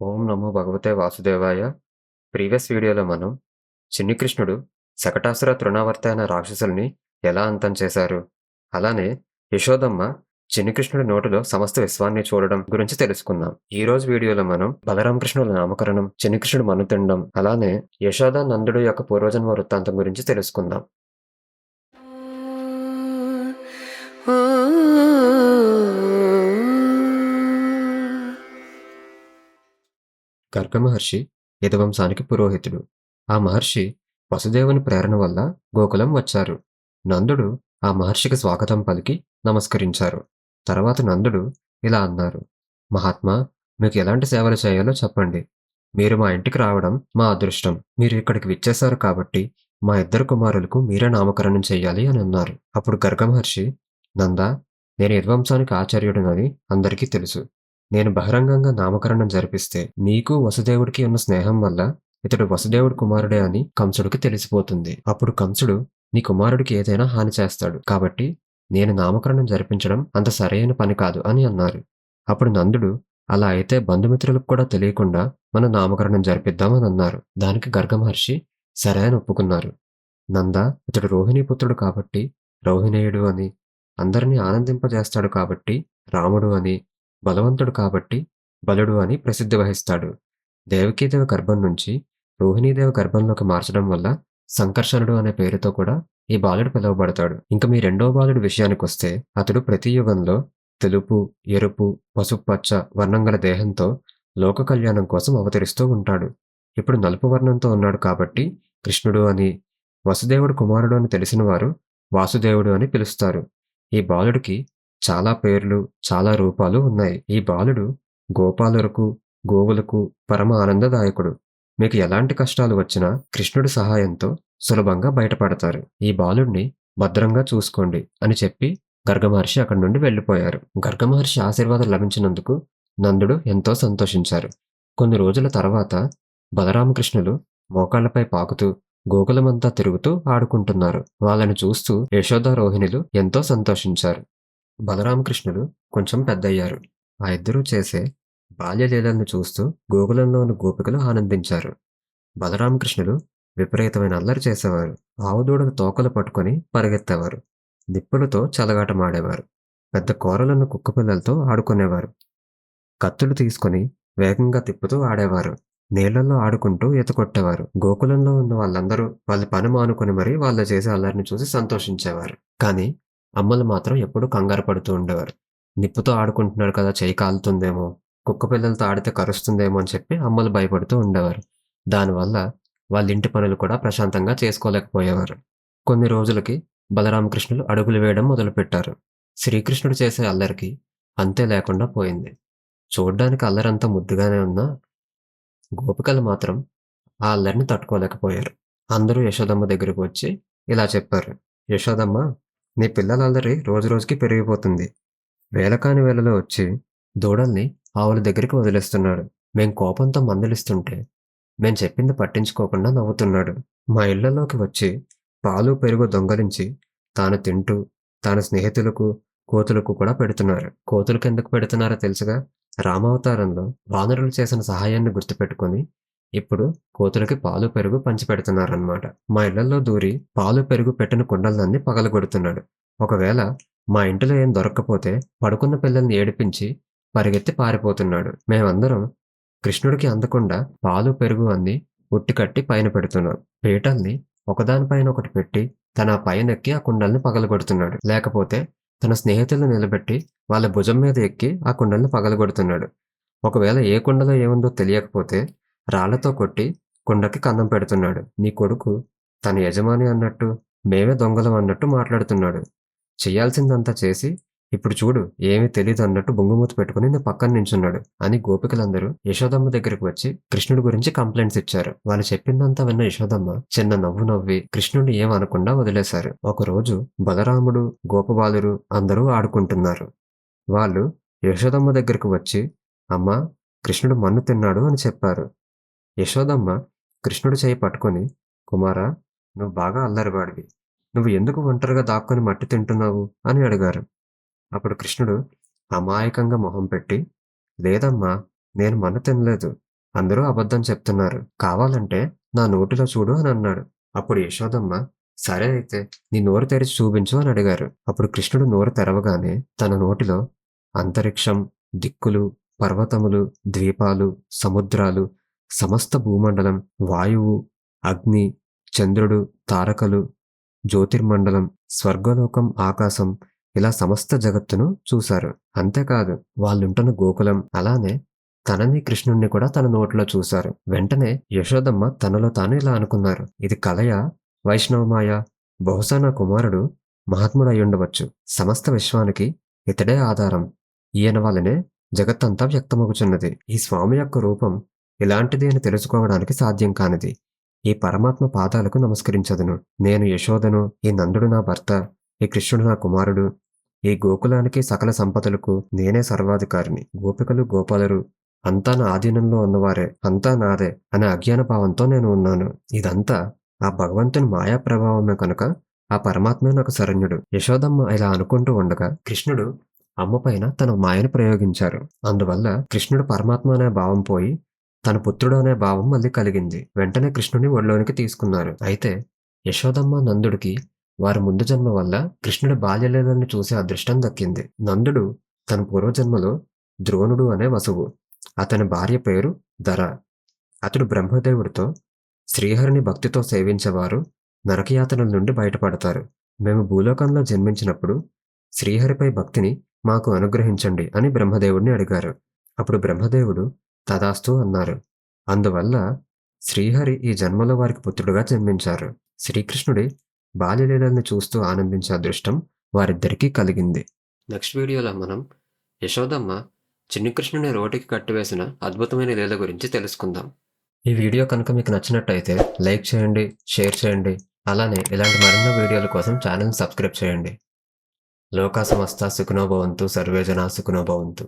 ఓం నమో భగవతే వాసుదేవాయ. ప్రీవియస్ వీడియోలో మనం చిన్నికృష్ణుడు శకటాసుర తృణావర్త అయిన రాక్షసుల్ని ఎలా అంతం చేశారు? అలానే యశోదమ్మ చిన్నికృష్ణుడి నోటిలో సమస్త విశ్వాన్ని చూడడం గురించి తెలుసుకుందాం. ఈ రోజు వీడియోలో మనం బలరామకృష్ణుల నామకరణం చిన్నికృష్ణుడు మను తినడం అలానే యశోద నందుడు యొక్క పూర్వజన్మ వృత్తాంతం గురించి తెలుసుకుందాం. గర్గ మహర్షి యదవంశానికి పురోహితుడు. ఆ మహర్షి వసుదేవుని ప్రేరణ వల్ల గోకులం వచ్చారు. నందుడు ఆ మహర్షికి స్వాగతం పలికి నమస్కరించారు. తర్వాత నందుడు ఇలా అన్నారు మహాత్మా మీకు ఎలాంటి సేవలు చేయాలో చెప్పండి. మీరు మా ఇంటికి రావడం మా అదృష్టం. మీరు ఇక్కడికి విచ్చేశారు కాబట్టి మా ఇద్దరు కుమారులకు మీరే నామకరణం చేయాలి అని అన్నారు. అప్పుడు గర్గ మహర్షి నందా నేను యద్వంశానికి ఆచార్యుడినని అందరికీ తెలుసు. నేను బహిరంగంగా నామకరణం జరిపిస్తే నీకు వసుదేవుడికి ఉన్న స్నేహం వల్ల ఇతడు వసుదేవుడి కుమారుడే అని కంసుడికి తెలిసిపోతుంది. అప్పుడు కంసుడు నీ కుమారుడికి ఏదైనా హాని చేస్తాడు. కాబట్టి నేను నామకరణం జరిపించడం అంత సరైన పని కాదు అని అన్నారు. అప్పుడు నందుడు అలా అయితే బంధుమిత్రులకు కూడా తెలియకుండా మన నామకరణం జరిపిద్దామని అన్నారు. దానికి గర్గమహర్షి సరే అని ఒప్పుకున్నారు. నంద ఇతడు రోహిణీ పుత్రుడు కాబట్టి రోహిణేయుడు అని అందరినీ ఆనందింపజేస్తాడు కాబట్టి రాముడు అని బలవంతుడు కాబట్టి బలుడు అని ప్రసిద్ధి వహిస్తాడు. దేవకీదేవి గర్భం నుంచి రోహిణీదేవి గర్భంలోకి మార్చడం వల్ల సంకర్షణుడు అనే పేరుతో కూడా ఈ బాలుడు పిలువబడతాడు. ఇంకా మీ రెండో బాలుడు విషయానికి వస్తే అతడు ప్రతి యుగంలో తెలుపు ఎరుపు పసుపచ్చ వర్ణం గల దేహంతో లోక కళ్యాణం కోసం అవతరిస్తూ ఉంటాడు. ఇప్పుడు నలుపు వర్ణంతో ఉన్నాడు కాబట్టి కృష్ణుడు అని వసుదేవుడు కుమారుడు అని తెలిసిన వారు వాసుదేవుడు అని పిలుస్తారు. ఈ బాలుడికి చాలా పేర్లు చాలా రూపాలు ఉన్నాయి. ఈ బాలుడు గోపాలులకు గోవులకు పరమ ఆనందదాయకుడు. మీకు ఎలాంటి కష్టాలు వచ్చినా కృష్ణుడి సహాయంతో సులభంగా బయటపడతారు. ఈ బాలుడిని భద్రంగా చూసుకోండి అని చెప్పి గర్గమహర్షి అక్కడి నుండి వెళ్ళిపోయారు. గర్గమహర్షి ఆశీర్వాదం లభించినందుకు నందుడు ఎంతో సంతోషించారు. కొన్ని రోజుల తర్వాత బలరామకృష్ణులు మోకాళ్ళపై పాకుతూ గోకులమంతా తిరుగుతూ ఆడుకుంటున్నారు. వాళ్ళని చూస్తూ యశోదారోహిణులు ఎంతో సంతోషించారు. బలరామకృష్ణులు కొంచెం పెద్దయ్యారు. ఆ ఇద్దరూ చేసే బాల్యలీలలను చూస్తూ గోకులంలోని గోపికలు ఆనందించారు. బలరామకృష్ణులు విపరీతమైన అల్లరి చేసేవారు. ఆవుదూడను తోకలు పట్టుకొని పరిగెత్తేవారు. నిప్పులతో చలగాటమాడేవారు. పెద్ద కూరలను కుక్కపిల్లలతో ఆడుకునేవారు. కత్తులు తీసుకొని వేగంగా తిప్పుతూ ఆడేవారు. నీళ్ళలో ఆడుకుంటూ ఎత్తుకొట్టేవారు. గోకులంలో ఉన్న వాళ్ళందరూ వాళ్ళ పని మానుకొని మరీ వాళ్ళు చేసే అల్లరిని చూసి సంతోషించేవారు. కానీ అమ్మలు మాత్రం ఎప్పుడూ కంగారు పడుతూ ఉండేవారు. నిప్పుతో ఆడుకుంటున్నారు కదా చేయి కాలుతుందేమో కుక్క పిల్లలతో ఆడితే కరుస్తుందేమో అని చెప్పి అమ్మలు భయపడుతూ ఉండేవారు. దానివల్ల వాళ్ళ ఇంటి పనులు కూడా ప్రశాంతంగా చేసుకోలేకపోయేవారు. కొన్ని రోజులకి బలరామకృష్ణులు అడుగులు వేయడం మొదలుపెట్టారు. శ్రీకృష్ణుడు చేసే అల్లరికి అంతే లేకుండా పోయింది. చూడ్డానికి అల్లరంతా ముద్దుగానే ఉన్నా గోపికలు మాత్రం ఆ అల్లరిని తట్టుకోలేకపోయారు. అందరూ యశోదమ్మ దగ్గరకు వచ్చి ఇలా చెప్పారు. యశోదమ్మ నీ పిల్లల అల్లరి రోజు రోజుకి పెరిగిపోతుంది. వేలకాని వేళలో వచ్చి దూడల్ని ఆవుల దగ్గరికి వదిలేస్తున్నాడు. మేం కోపంతో మందలిస్తుంటే మేం చెప్పింది పట్టించుకోకుండా నవ్వుతున్నాడు. మా ఇళ్ళలోకి వచ్చి పాలు పెరుగు దొంగలించి తాను తింటూ తన స్నేహితులకు కోతులకు కూడా పెడుతున్నారు. కోతులకు ఎందుకు పెడుతున్నారో తెలుసుగా? రామావతారంలో వానరులు చేసిన సహాయాన్ని గుర్తుపెట్టుకొని ఇప్పుడు కోతులకి పాలు పెరుగు పంచిపెడుతున్నారన్నమాట. మా ఇళ్ళలో దూరి పాలు పెరుగు పెట్టిన కుండలన్నీ పగలగొడుతున్నాడు. ఒకవేళ మా ఇంటిలో ఏం దొరక్కపోతే పడుకున్న పిల్లల్ని ఏడిపించి పరిగెత్తి పారిపోతున్నాడు. మేమందరం కృష్ణుడికి అందకుండా పాలు పెరుగు అన్ని ఉట్టి కట్టి పైన పెడుతున్నాం. పీటల్ని ఒకదానిపైన ఒకటి పెట్టి తన పైన ఎక్కి ఆ కుండల్ని పగలగొడుతున్నాడు. లేకపోతే తన స్నేహితులను నిలబెట్టి వాళ్ళ భుజం మీద ఎక్కి ఆ కుండల్ని పగలగొడుతున్నాడు. ఒకవేళ ఏ కుండలో ఏముందో తెలియకపోతే రాళ్ళతో కొట్టి కుండకి కన్నం పెడుతున్నాడు. నీ కొడుకు తన యజమాని అన్నట్టు మేమే దొంగలం అన్నట్టు మాట్లాడుతున్నాడు. చెయ్యాల్సిందంతా చేసి ఇప్పుడు చూడు ఏమీ తెలియదు అన్నట్టు బొంగుమూత పెట్టుకుని నా పక్కన నించున్నాడు అని గోపికలందరూ యశోదమ్మ దగ్గరికి వచ్చి కృష్ణుడి గురించి కంప్లైంట్స్ ఇచ్చారు. వాళ్ళు చెప్పిందంతా విన్న యశోదమ్మ చిన్న నవ్వు నవ్వి కృష్ణుడిని ఏమనకుండా వదిలేశారు. ఒకరోజు బలరాముడు గోపబాలురు అందరూ ఆడుకుంటున్నారు. వాళ్ళు యశోదమ్మ దగ్గరకు వచ్చి అమ్మా కృష్ణుడు మన్ను తిన్నాడు అని చెప్పారు. యశోదమ్మ కృష్ణుడు చేయి పట్టుకొని కుమారా నువ్వు బాగా అల్లరివాడివి. నువ్వు ఎందుకు ఒంటరిగా దాక్కుని మట్టి తింటున్నావు? అని అడిగారు. అప్పుడు కృష్ణుడు అమాయకంగా మొహం పెట్టి లేదమ్మా నేను మన్ను తినలేదు. అందరూ అబద్ధం చెప్తున్నారు. కావాలంటే నా నోటిలో చూడు అని అన్నాడు. అప్పుడు యశోదమ్మ సరే అయితే నీ నోరు తెరిచి చూపించు అని అడిగారు. అప్పుడు కృష్ణుడు నోరు తెరవగానే తన నోటిలో అంతరిక్షం దిక్కులు పర్వతములు ద్వీపాలు సముద్రాలు సమస్త భూమండలం వాయువు అగ్ని చంద్రుడు తారకలు జ్యోతిర్మండలం స్వర్గలోకం ఆకాశం ఇలా సమస్త జగత్తును చూశారు. అంతేకాదు వాళ్ళుంటున్న గోకులం అలానే తనని కృష్ణుణ్ణి కూడా తన నోట్లో చూశారు. వెంటనే యశోదమ్మ తనలో తాను ఇలా అనుకున్నారు. ఇది కలయ వైష్ణవమాయ? బహుశా నా కుమారుడు మహాత్ముడయ్యుండవచ్చు. సమస్త విశ్వానికి ఇతడే ఆధారం. ఈయన వల్లనే జగత్తంతా వ్యక్తమగుచున్నది. ఈ స్వామి యొక్క రూపం ఇలాంటిది అని తెలుసుకోవడానికి సాధ్యం కానిది. ఈ పరమాత్మ పాదాలకు నమస్కరించదును. నేను యశోదను ఈ నందుడు నా భర్త ఈ కృష్ణుడు నా కుమారుడు. ఈ గోకులానికి సకల సంపదలకు నేనే సర్వాధికారిని. గోపికలు గోపాలరు అంతా నా ఆధీనంలో ఉన్నవారే అంతా నాదే అనే అజ్ఞాన భావంతో నేను ఉన్నాను. ఇదంతా ఆ భగవంతుని మాయా ప్రభావమే కనుక ఆ పరమాత్మే నాకు శరణ్యుడు. యశోదమ్మ ఇలా అనుకుంటూ ఉండగా కృష్ణుడు అమ్మ పైన తన మాయను ప్రయోగించారు. అందువల్ల కృష్ణుడు పరమాత్మ అనే భావం పోయి తన పుత్రుడు అనే భావం మళ్ళీ కలిగింది. వెంటనే కృష్ణుని ఒళ్ళోనికి తీసుకున్నారు. అయితే యశోదమ్మ నందుడికి వారి ముందు జన్మ వల్ల కృష్ణుడి బాల్యలీలను చూసే అదృష్టం దక్కింది. నందుడు తన పూర్వజన్మలో ద్రోణుడు అనే వసువు. అతని భార్య పేరు ధర. అతడు బ్రహ్మదేవుడితో శ్రీహరిని భక్తితో సేవించేవారు నరకయాతనల నుండి బయటపడతారు. మేము భూలోకంలో జన్మించినప్పుడు శ్రీహరిపై భక్తిని మాకు అనుగ్రహించండి అని బ్రహ్మదేవుడిని అడిగారు. అప్పుడు బ్రహ్మదేవుడు తదాస్తు అన్నారు. అందువల్ల శ్రీహరి ఈ జన్మలో వారికి పుత్రుడుగా జన్మించారు. శ్రీకృష్ణుడి బాల్యలీలని చూస్తూ ఆనందించే అదృష్టం వారిద్దరికీ కలిగింది. నెక్స్ట్ వీడియోలో మనం యశోదమ్మ చిన్ని కృష్ణుని రోటికి కట్టివేసిన అద్భుతమైన లీల గురించి తెలుసుకుందాం. ఈ వీడియో కనుక మీకు నచ్చినట్టయితే లైక్ చేయండి షేర్ చేయండి అలానే ఇలాంటి మరెన్నో వీడియోల కోసం ఛానల్ని సబ్స్క్రైబ్ చేయండి. లోకా సమస్త సుఖనోభవంతు సర్వేజన సుఖనోభవంతు